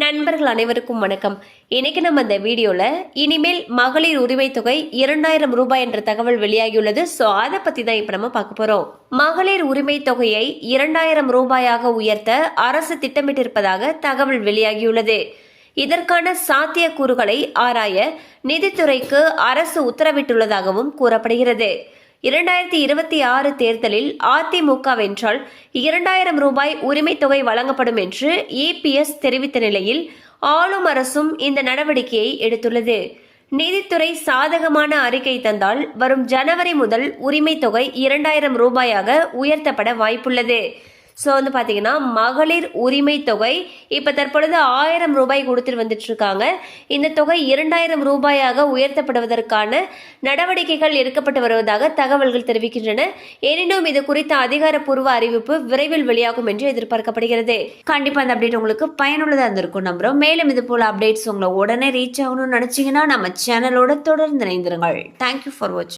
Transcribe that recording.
நண்பர்கள் அனைவருக்கும் வணக்கம். இன்னைக்கு நம்ம இந்த வீடியோல இனிமேல் மகளிர் உரிமை தொகை இரண்டாயிரம் ரூபாய் என்ற தகவல் வெளியாகியுள்ளது. ஸோ அதை பத்தி தான் இப்ப நம்ம பார்க்க போறோம். மகளிர் உரிமை தொகையை இரண்டாயிரம் ரூபாயாக உயர்த்த அரசு திட்டமிட்டிருப்பதாக தகவல் வெளியாகியுள்ளது. இதற்கான சாத்தியக்கூறுகளை ஆராய நிதித்துறைக்கு அரசு உத்தரவிட்டுள்ளதாகவும் கூறப்படுகிறது. இரண்டாயிரத்தி இருபத்தி ஆறு தேர்தலில் அதிமுக வென்றால் இரண்டாயிரம் ரூபாய் உரிமைத் தொகை வழங்கப்படும் என்று இபிஎஸ் தெரிவித்த நிலையில் ஆளும் அரசும் இந்த நடவடிக்கையை எடுத்துள்ளது. நிதித்துறை சாதகமான அறிக்கை தந்தால் வரும் ஜனவரி முதல் உரிமைத் தொகை இரண்டாயிரம் ரூபாயாக உயர்த்தப்பட வாய்ப்புள்ளது. ஸோ வந்து பார்த்தீங்கன்னா மகளிர் உரிமை தொகை இப்போ தற்பொழுது ஆயிரம் ரூபாய் கொடுத்துட்டு வந்துட்டு இருக்காங்க இந்த தொகை இரண்டாயிரம் ரூபாயாக உயர்த்தப்படுவதற்கான நடவடிக்கைகள் எடுக்கப்பட்டு வருவதாக தகவல்கள் தெரிவிக்கின்றன. எனினும் இது குறித்த அதிகாரப்பூர்வ அறிவிப்பு விரைவில் வெளியாகும் என்று எதிர்பார்க்கப்படுகிறது. கண்டிப்பாக அந்த அப்டேட் உங்களுக்கு பயனுள்ளதாக இருந்திருக்கும் நம்புறோம். மேலும் இது போல அப்டேட்ஸ் உங்களை உடனே ரீச் ஆகணும்னு நினச்சிங்கன்னா நம்ம சேனலோட தொடர்ந்து இணைந்திருங்கள். தேங்க்யூ ஃபார் வாட்சிங்